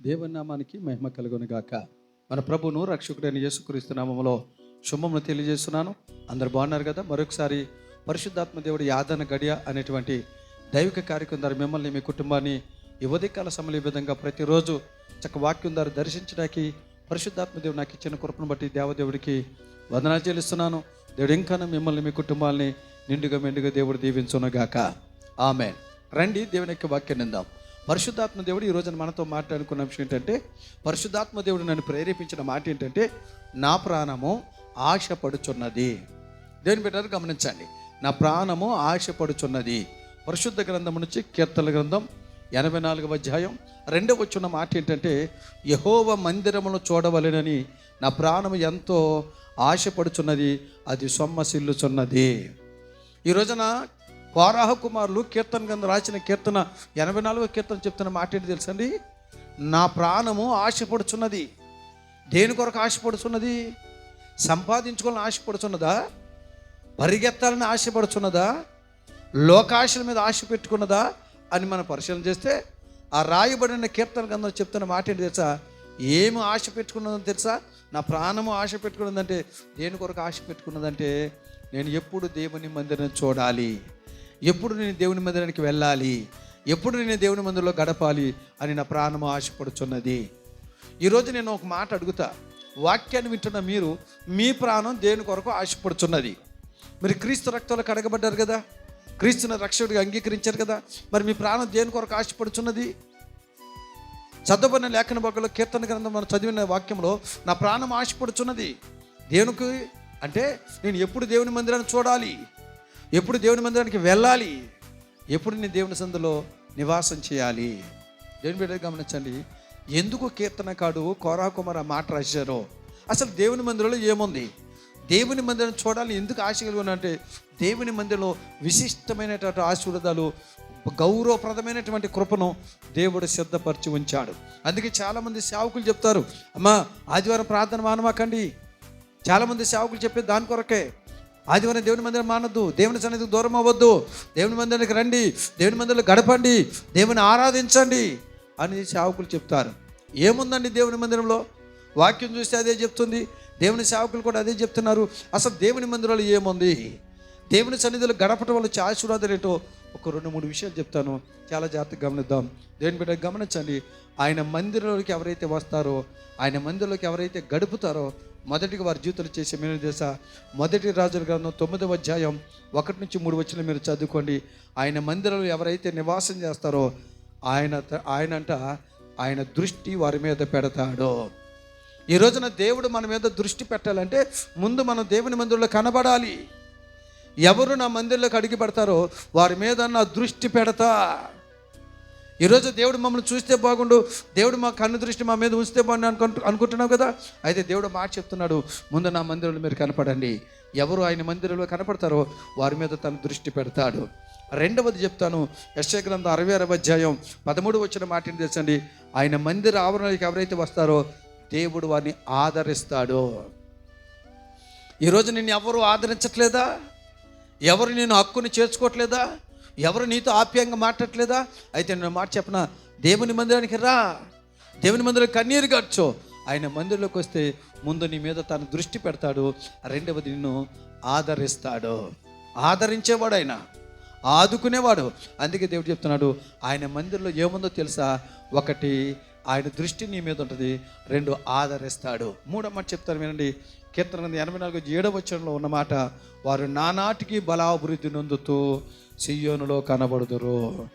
దేవుని నామానికి మహిమ కలుగును గాక మన ప్రభును రక్షకుడైన యేసుక్రీస్తు నామములో శుభమును తెలియజేస్తున్నాను. అందరు బాగున్నారు కదా? మరొకసారి పరిశుద్ధాత్మ దేవుడి యాదన గడియ అనేటువంటి దైవిక కార్యక్రమం ద్వారా మిమ్మల్ని మీ కుటుంబాన్ని ఈ ఉదయకాల సమయంలో ఈ విధంగా ప్రతిరోజు చక్క వాక్యం ద్వారా దర్శించడానికి పరిశుద్ధాత్మ దేవుడు నాకు ఇచ్చిన కృపను బట్టి దేవదేవుడికి వందనాలు చెల్లిస్తున్నాను. దేవుడు ఇంకా మిమ్మల్ని మీ కుటుంబాల్ని నిండుగా మెండుగా దేవుడు దీవించునగాక. ఆమె రండి దేవుని యొక్క వాక్యం నిందాం పరిశుద్ధాత్మ దేవుడు ఈ రోజున మనతో మాట్లాడుకున్న విషయం ఏంటంటే పరిశుద్ధాత్మ దేవుడు నన్ను ప్రేరేపించిన మాట ఏంటంటే నా ప్రాణము ఆశపడుచున్నది. దేవుని బిడ్డలు గమనించండి. నా ప్రాణము ఆశపడుచున్నది. పరిశుద్ధ గ్రంథం నుంచి కీర్తన గ్రంథం ఎనభై నాలుగవ అధ్యాయం రెండవ వచ్చిన మాట ఏంటంటే యహోవ మందిరమును చూడవలెనని నా ప్రాణము ఎంతో ఆశపడుచున్నది అది సొమ్మసిల్లుచున్నది. ఈ రోజున కోరాహ కుమారులు కీర్తన కింద రాసిన కీర్తన ఎనభై నాలుగో కీర్తన చెప్తున్న మాట ఏంటి తెలుసండి? నా ప్రాణము ఆశపడుచున్నది. దేని కొరకు ఆశపడుచున్నది? సంపాదించుకోవాలని ఆశపడుచున్నదా? పరిగెత్తాలని ఆశపడుచున్నదా? లోకాశల మీద ఆశ పెట్టుకున్నదా? అని మనం పరిశీలన చేస్తే ఆ రాయబడిన కీర్తన గంధం చెప్తున్న మాట ఏంటి తెలుసా? ఏమి ఆశ పెట్టుకున్నదని తెలుసా? నా ప్రాణము ఆశ పెట్టుకున్నదంటే దేని కొరకు ఆశ పెట్టుకున్నదంటే నేను ఎప్పుడు దేవుని మందిరం చూడాలి. ఎప్పుడు నేను దేవుని మందిరానికి వెళ్ళాలి? ఎప్పుడు నేను దేవుని మందిరంలో గడపాలి? అని నా ప్రాణము ఆశపడుచున్నది. ఈరోజు నేను ఒక మాట అడుగుతా. వాక్యాన్ని వింటున్న మీరు మీ ప్రాణం దేని కొరకు ఆశపడుచున్నది? మీరు క్రీస్తు రక్తంలో కడగబడ్డారు కదా? క్రీస్తుని రక్షకుడిగా అంగీకరించారు కదా? మరి మీ ప్రాణం దేని కొరకు ఆశపడుచున్నది? చదవబడిన లేఖన భాగంలో కీర్తన గ్రంథం మనం చదివిన వాక్యంలో నా ప్రాణం ఆశపడుచున్నది. దేవునికి అంటే నేను ఎప్పుడు దేవుని మందిరాన్ని చూడాలి? ఎప్పుడు దేవుని మందిరానికి వెళ్ళాలి? ఎప్పుడు నేను దేవుని సందులో నివాసం చేయాలి? దేవుని బిడ్డ గమనించండి. ఎందుకు కీర్తనకాడు కోరాకుమార మాట రాశారో? అసలు దేవుని మందిరంలో ఏముంది? దేవుని మందిరం చూడాలని ఎందుకు ఆశ కలిగి ఉన్నా అంటే దేవుని మందిరంలో విశిష్టమైనటువంటి ఆశీర్వాదాలు గౌరవప్రదమైనటువంటి కృపను దేవుడు సిద్ధపరిచి ఉంచాడు. అందుకే చాలామంది సేవకులు చెప్తారు అమ్మా ఆదివారం ప్రార్థన మానమాకండి. చాలామంది సేవకులు చెప్పే దాని కొరకే ఆదివారం దేవుని మందిరం మానద్దు దేవుని సన్నిధికి దూరం అవ్వద్దు. దేవుని మందిరానికి రండి దేవుని మందిరంలో గడపండి దేవుని ఆరాధించండి అని సేవకులు చెప్తారు. ఏముందండి దేవుని మందిరంలో? వాక్యం చూస్తే అదే చెప్తుంది. దేవుని సేవకులు కూడా అదే చెప్తున్నారు. అసలు దేవుని మందిరంలో ఏముంది? దేవుని సన్నిధిలో గడపటం వల్ల ఆశీర్వాదాలు ఏంటో ఒక రెండు మూడు విషయాలు చెప్తాను. చాలా జాగ్రత్తగా గమనిద్దాం. దేవుని బిడ్డ గమనించండి. ఆయన మందిరంలోకి ఎవరైతే వస్తారో ఆయన మందిరంలోకి ఎవరైతే గడుపుతారో మొదటిగా వారి జీవితంలో చేసే మేలు దేశ మొదటి రాజుల గ్రంథం తొమ్మిదవ అధ్యాయం ఒకటి నుంచి మూడు వచ్చిన మీరు చదువుకోండి. ఆయన మందిరంలో ఎవరైతే నివాసం చేస్తారో ఆయన ఆయన అంట ఆయన దృష్టి వారి మీద పెడతాడు. ఈ రోజున దేవుడు మన మీద దృష్టి పెట్టాలంటే ముందు మనం దేవుని మందిరంలో కనబడాలి. ఎవరు నా మందిరంలోకి అడిగి పెడతారో వారి మీద నా దృష్టి పెడతా. ఈరోజు దేవుడు మమ్మల్ని చూస్తే బాగుండు. దేవుడు మా కన్ను దృష్టి మా మీద ఉంచితే బాగుండు అనుకుంటు అనుకుంటున్నావు కదా? అయితే దేవుడు మాట చెప్తున్నాడు. ముందు నా మందిరంలో మీరు కనపడండి. ఎవరు ఆయన మందిరంలో కనపడతారో వారి మీద తన దృష్టి పెడతాడు. రెండవది చెప్తాను. యశ గ్రంథం అరవై అరవై అధ్యాయం పదమూడు వచ్చిన మాటని తెలుసండి? ఆయన మందిర ఆవరణకి ఎవరైతే వస్తారో దేవుడు వారిని ఆదరిస్తాడు. ఈరోజు నిన్ను ఎవరు ఆదరించట్లేదా? ఎవరు నేను హక్కుని చేర్చుకోవట్లేదా? ఎవరు నీతో ఆప్యాయంగా మాట్లాడలేదా అయితే నేను మాట చెప్పన? దేవుని మందిరానికి రా. దేవుని మందిరం కన్నీరు గడ్చో ఆయన మందిరంలోకి వస్తే ముందు నీ మీద తను దృష్టి పెడతాడు. రెండవది నిన్ను ఆదరిస్తాడు. ఆదరించేవాడు ఆయన. ఆదుకునేవాడు. అందుకే దేవుడు చెప్తున్నాడు ఆయన మందిరంలో ఏముందో తెలుసా? ఒకటి ఆయన దృష్టి నీ మీద ఉంటుంది రెండు ఆదరిస్తాడు. మూడో మాట చెప్తాను వినండి. కీర్తన ఎనభై నాలుగు ఏడవ వచనంలో ఉన్నమాట వారు నానాటికి బలాభివృద్ధి నొందుతూ సియోనులో కనబడుదురు.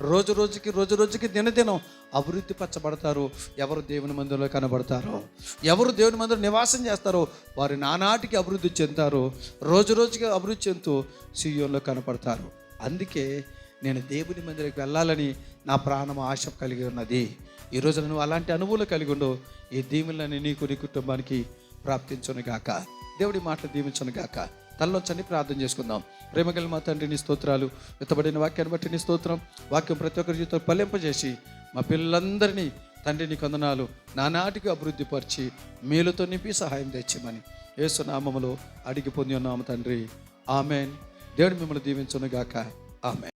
రోజు రోజుకి రోజు రోజుకి దినదినం అభివృద్ధి పచ్చబడతారు. ఎవరు దేవుని మందిరంలో కనబడతారో ఎవరు దేవుని మందిరం నివాసం చేస్తారో వారు నానాటికి అభివృద్ధి చెందుతారు. రోజు రోజుకి అభివృద్ధి చెందుతూ సియోన్లో కనపడతారు. అందుకే నేను దేవుని మందిరికి వెళ్ళాలని నా ప్రాణం ఆశ కలిగి ఉన్నది. ఈ నువ్వు అలాంటి అనుభూలు కలిగి ఉండు. ఈ దీవులని నీకు నీ కుటుంబానికి ప్రాప్తించును గాక. దేవుడి మాటలు దీవించును గాక. తల్లోచని ప్రార్థన చేసుకుందాం. ప్రేమగల మా తండ్రి నీ స్తోత్రాలు ఎత్తబడిన వాక్యాన్ని బట్టి నీ స్తోత్రం వాక్యం ప్రతి ఒక్కరి జీవితం పల్లింపజేసి మా పిల్లలందరినీ తండ్రి నీ కొందనాలు నానాటికి అభివృద్ధి పరిచి మేలుతో నింపి సహాయం తెచ్చిమని ఏసునామములో అడిగి పొంది ఉన్నాము తండ్రి. ఆమెన్. దేవుడు మిమ్మల్ని దీవించును గాక. ఆమె